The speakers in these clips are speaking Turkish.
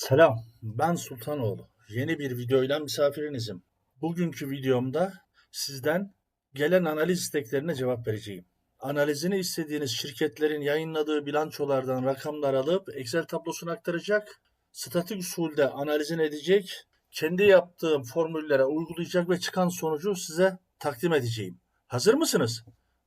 Selam, ben Sultanoğlu. Yeni bir videoyla misafirinizim. Bugünkü videomda sizden gelen analiz isteklerine cevap vereceğim. Analizini istediğiniz şirketlerin yayınladığı bilançolardan rakamlar alıp Excel tablosuna aktaracak, statik usulde analizini edecek, kendi yaptığım formüllere uygulayacak ve çıkan sonucu size takdim edeceğim. Hazır mısınız?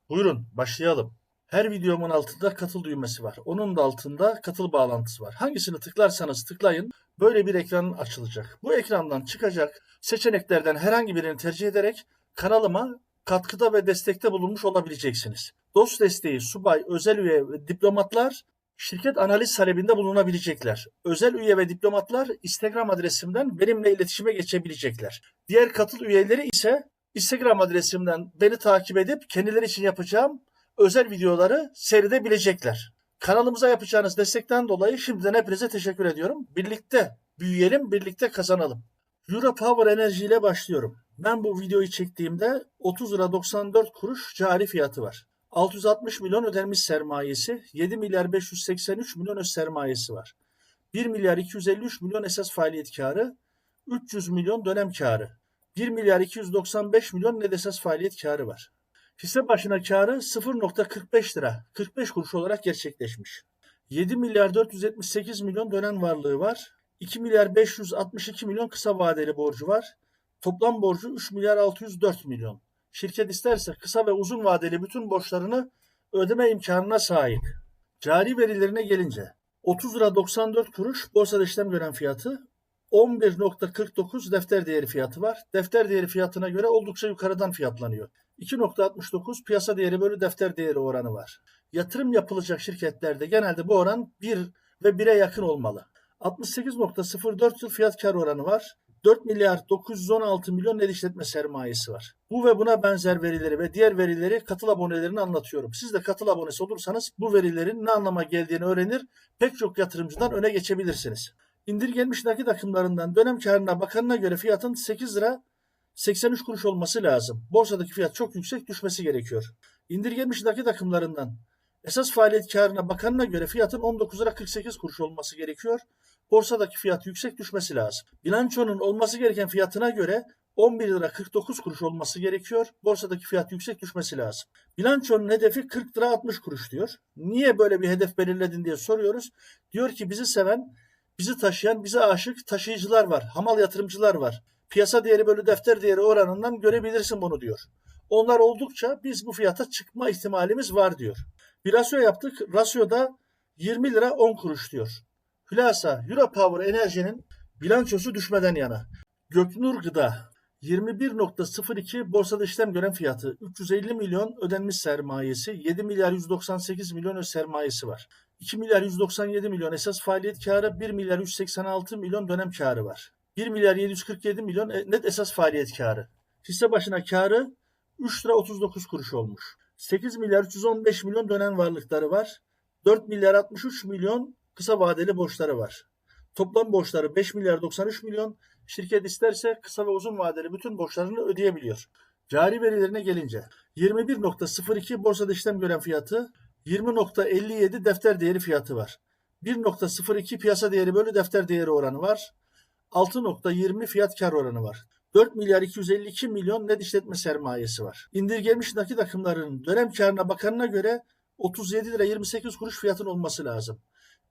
Buyurun başlayalım. Her videomun altında katıl düğmesi var. Onun da altında katıl bağlantısı var. Hangisini tıklarsanız tıklayın böyle bir ekran açılacak. Bu ekrandan çıkacak seçeneklerden herhangi birini tercih ederek kanalıma katkıda ve destekte bulunmuş olabileceksiniz. Dost desteği, subay, özel üye ve diplomatlar şirket analiz talebinde bulunabilecekler. Özel üye ve diplomatlar Instagram adresimden benimle iletişime geçebilecekler. Diğer katıl üyeleri ise Instagram adresimden beni takip edip kendileri için yapacağım özel videoları seyredebilecekler. Kanalımıza yapacağınız destekten dolayı şimdiden hepinize teşekkür ediyorum. Birlikte büyüyelim, birlikte kazanalım. Euro Power Enerji ile başlıyorum. Ben bu videoyu çektiğimde 30 lira 94 kuruş cari fiyatı var. 660 milyon ödenmiş sermayesi, 7 milyar 583 milyon öz sermayesi var. 1 milyar 253 milyon esas faaliyet karı, 300 milyon dönem karı. 1 milyar 295 milyon net esas faaliyet karı var. Hisse başına karı 0.45 lira 45 kuruş olarak gerçekleşmiş. 7 milyar 478 milyon dönen varlığı var. 2 milyar 562 milyon kısa vadeli borcu var. Toplam borcu 3 milyar 604 milyon. Şirket isterse kısa ve uzun vadeli bütün borçlarını ödeme imkanına sahip. Cari verilerine gelince 30 lira 94 kuruş borsada işlem gören fiyatı 11.49 defter değeri fiyatı var. Defter değeri fiyatına göre oldukça yukarıdan fiyatlanıyor. 2.69 piyasa değeri bölü defter değeri oranı var. Yatırım yapılacak şirketlerde genelde bu oran 1 ve 1'e yakın olmalı. 68.04 yıl fiyat kar oranı var. 4 milyar 916 milyon net işletme sermayesi var. Bu ve buna benzer verileri ve diğer verileri katıl abonelerini anlatıyorum. Siz de katıl abonesi olursanız bu verilerin ne anlama geldiğini öğrenir, pek çok yatırımcıdan öne geçebilirsiniz. İndirgenmiş nakit akımlarından dönem karına bakanına göre fiyatın 8 lira 83 kuruş olması lazım. Borsadaki fiyat çok yüksek düşmesi gerekiyor. İndirgenmiş nakit akımlarından esas faaliyet karına bakanına göre fiyatın 19 lira 48 kuruş olması gerekiyor. Borsadaki fiyat yüksek düşmesi lazım. Bilançonun olması gereken fiyatına göre 11 lira 49 kuruş olması gerekiyor. Borsadaki fiyat yüksek düşmesi lazım. Bilançonun hedefi 40 lira 60 kuruş diyor. Niye böyle bir hedef belirledin diye soruyoruz. Diyor ki bizi seven, bizi taşıyan, bize aşık taşıyıcılar var. Hamal yatırımcılar var piyasa değeri bölü defter değeri oranından görebilirsin bunu diyor. Onlar oldukça biz bu fiyata çıkma ihtimalimiz var diyor. Bir rasyo yaptık. Rasyoda 20 lira 10 kuruş diyor. Hülasa Euro Power Enerji'nin bilançosu düşmeden yana. Göknur Gıda 21.02 borsada işlem gören fiyatı 350 milyon ödenmiş sermayesi 7 milyar 198 milyon sermayesi var. 2 milyar 197 milyon esas faaliyet karı 1 milyar 186 milyon dönem karı var. 1 milyar 747 milyon net esas faaliyet karı. Hisse başına karı 3 lira 39 kuruş olmuş. 8 milyar 315 milyon dönen varlıkları var. 4 milyar 63 milyon kısa vadeli borçları var. Toplam borçları 5 milyar 93 milyon. Şirket isterse kısa ve uzun vadeli bütün borçlarını ödeyebiliyor. Cari verilerine gelince 21.02 borsada işlem gören fiyatı 20.57 defter değeri fiyatı var. 1.02 piyasa değeri bölü defter değeri oranı var. 6.20 fiyat kar oranı var. 4 milyar 252 milyon net işletme sermayesi var. İndirgemiş nakit akımlarının dönem karına bakanına göre 37 lira 28 kuruş fiyatın olması lazım.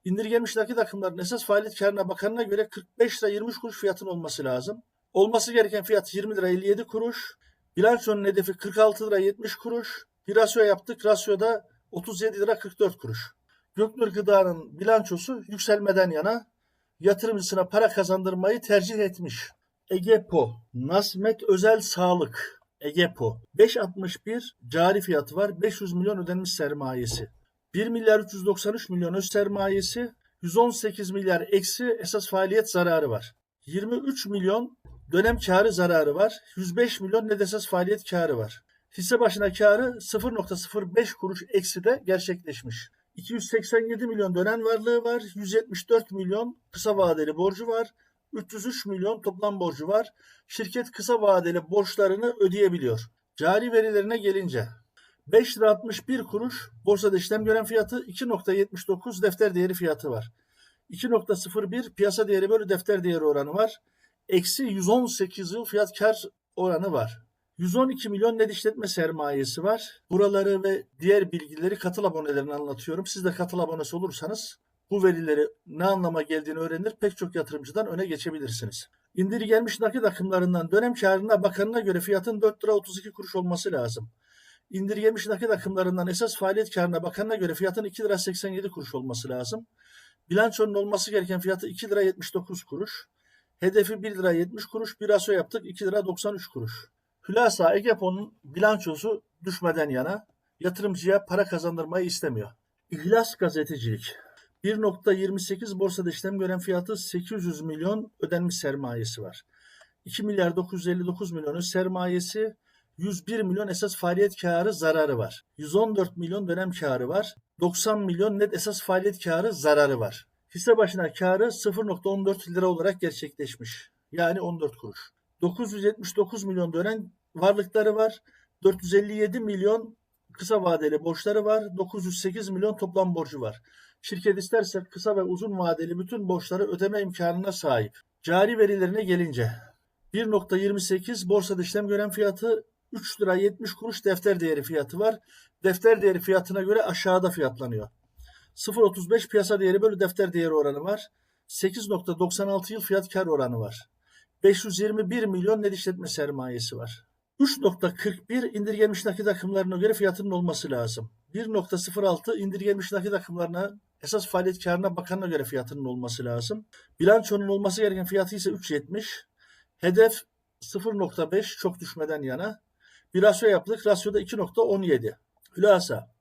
İndirgemiş nakit akımların esas faaliyet karına bakanına göre 45 lira 23 kuruş fiyatın olması lazım. Olması gereken fiyat 20 lira 57 kuruş. Bilançonun hedefi 46 lira 70 kuruş. Bir rasyo yaptık. Rasyoda 37 lira 44 kuruş. Göknur Gıda'nın bilançosu yükselmeden yana yatırımcısına para kazandırmayı tercih etmiş. Egepo, Nasmet Özel Sağlık, Egepo. 5.61 cari fiyatı var. 500 milyon ödenmiş sermayesi. 1 milyar 393 milyon öz sermayesi. 118 milyar eksi esas faaliyet zararı var. 23 milyon dönem karı zararı var. 105 milyon net esas faaliyet karı var. Hisse başına karı 0.05 kuruş eksi de gerçekleşmiş. 287 milyon dönen varlığı var. 174 milyon kısa vadeli borcu var. 303 milyon toplam borcu var. Şirket kısa vadeli borçlarını ödeyebiliyor. Cari verilerine gelince 5 lira 61 kuruş borsada işlem gören fiyatı 2.79 defter değeri fiyatı var. 2.01 piyasa değeri bölü defter değeri oranı var. Eksi 118 yıl fiyat kar oranı var. 112 milyon net işletme sermayesi var. Buraları ve diğer bilgileri katıl abonelerini anlatıyorum. Siz de katıl abonesi olursanız bu verileri ne anlama geldiğini öğrenir pek çok yatırımcıdan öne geçebilirsiniz. İndirgenmiş nakit akımlarından dönem karına bakanına göre fiyatın 4 lira 32 kuruş olması lazım. İndirgenmiş nakit akımlarından esas faaliyet karına bakanına göre fiyatın 2 lira 87 kuruş olması lazım. Bilançonun olması gereken fiyatı 2 lira 79 kuruş. Hedefi 1 lira 70 kuruş. Bir raso yaptık 2 lira 93 kuruş. Hülasa Egepo'nun bilançosu düşmeden yana yatırımcıya para kazandırmayı istemiyor. İhlas gazetecilik. 1.28 borsada işlem gören fiyatı 800 milyon ödenmiş sermayesi var. 2 milyar 959 milyonun sermayesi 101 milyon esas faaliyet karı zararı var. 114 milyon dönem karı var. 90 milyon net esas faaliyet karı zararı var. Hisse başına karı 0.14 lira olarak gerçekleşmiş. Yani 14 kuruş. 979 milyon dönen varlıkları var. 457 milyon kısa vadeli borçları var. 908 milyon toplam borcu var. Şirket isterse kısa ve uzun vadeli bütün borçları ödeme imkanına sahip. Cari verilerine gelince 1.28 borsada işlem gören fiyatı 3 lira 70 kuruş defter değeri fiyatı var. Defter değeri fiyatına göre aşağıda fiyatlanıyor. 0.35 piyasa değeri bölü defter değeri oranı var. 8.96 yıl fiyat kar oranı var. 521 milyon net işletme sermayesi var. 3.41 indirgenmiş nakit akımlarına göre fiyatının olması lazım. 1.06 indirgenmiş nakit akımlarına esas faaliyet karına bakanına göre fiyatının olması lazım. Bilançonun olması gereken fiyatı ise 3.70. Hedef 0.5 çok düşmeden yana. Bir rasyo yaptık. Rasyoda 2.17. Hülasa.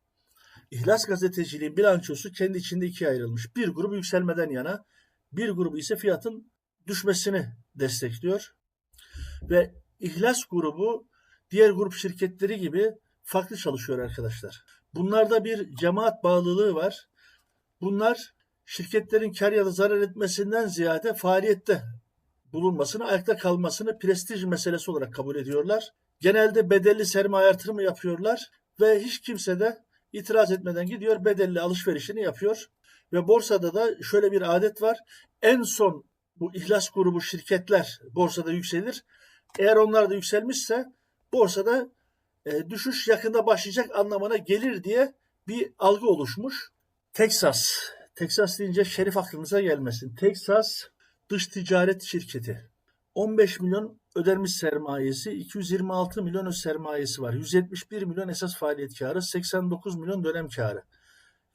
İhlas gazeteciliğin bilançosu kendi içinde ikiye ayrılmış. Bir grubu yükselmeden yana, bir grubu ise fiyatın düşmesini destekliyor. Ve İhlas grubu diğer grup şirketleri gibi farklı çalışıyor arkadaşlar. Bunlarda bir cemaat bağlılığı var. Bunlar şirketlerin kar ya da zarar etmesinden ziyade faaliyette bulunmasını, ayakta kalmasını prestij meselesi olarak kabul ediyorlar. Genelde bedelli sermaye artırımı yapıyorlar ve hiç kimse de itiraz etmeden gidiyor bedelli alışverişini yapıyor. Ve borsada da şöyle bir adet var. En son bu ihlas grubu şirketler borsada yükselir. Eğer onlar da yükselmişse borsada e, düşüş yakında başlayacak anlamına gelir diye bir algı oluşmuş. Texas. Texas deyince şerif aklınıza gelmesin. Texas dış ticaret şirketi. 15 milyon ödenmiş sermayesi, 226 milyon öz sermayesi var. 171 milyon esas faaliyet karı, 89 milyon dönem karı.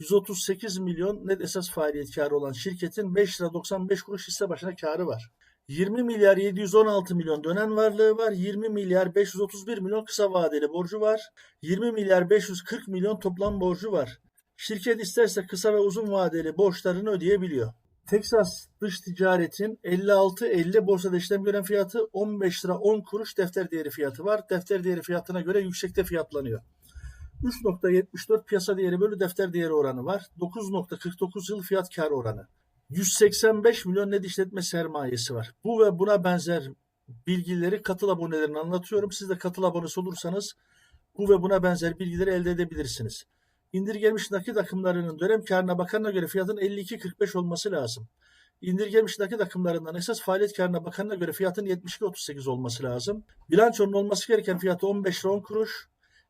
138 milyon net esas faaliyet karı olan şirketin 5 lira 95 kuruş hisse başına karı var. 20 milyar 716 milyon dönen varlığı var. 20 milyar 531 milyon kısa vadeli borcu var. 20 milyar 540 milyon toplam borcu var. Şirket isterse kısa ve uzun vadeli borçlarını ödeyebiliyor. Texas dış ticaretin 56.50 borsada işlem gören fiyatı 15 lira 10 kuruş defter değeri fiyatı var. Defter değeri fiyatına göre yüksekte fiyatlanıyor. 3.74 piyasa değeri bölü defter değeri oranı var. 9.49 yıl fiyat kar oranı. 185 milyon net işletme sermayesi var. Bu ve buna benzer bilgileri katıl abonelerini anlatıyorum. Siz de katıl abonesi olursanız bu ve buna benzer bilgileri elde edebilirsiniz. İndirgenmiş nakit akımlarının dönem karına bakanına göre fiyatın 52.45 olması lazım. İndirgenmiş nakit akımlarından esas faaliyet karına bakanına göre fiyatın 72.38 olması lazım. Bilançonun olması gereken fiyatı 15 lira 10 kuruş.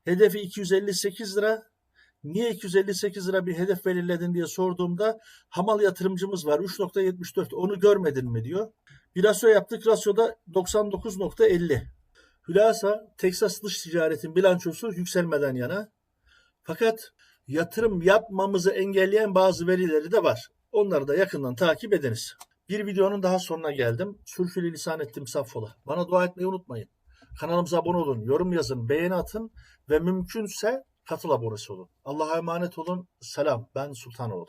Hedefi 258 lira. Niye 258 lira bir hedef belirledin diye sorduğumda hamal yatırımcımız var 3.74 onu görmedin mi diyor. Bir rasyo yaptık rasyoda 99.50. Hülasa Texas dış ticaretin bilançosu yükselmeden yana. Fakat yatırım yapmamızı engelleyen bazı verileri de var. Onları da yakından takip ediniz. Bir videonun daha sonuna geldim. Sürçülü lisan ettim saffola. Bana dua etmeyi unutmayın. Kanalımıza abone olun, yorum yazın, beğeni atın ve mümkünse katıl abonesi olun. Allah'a emanet olun. Selam. Ben Sultanoğlu.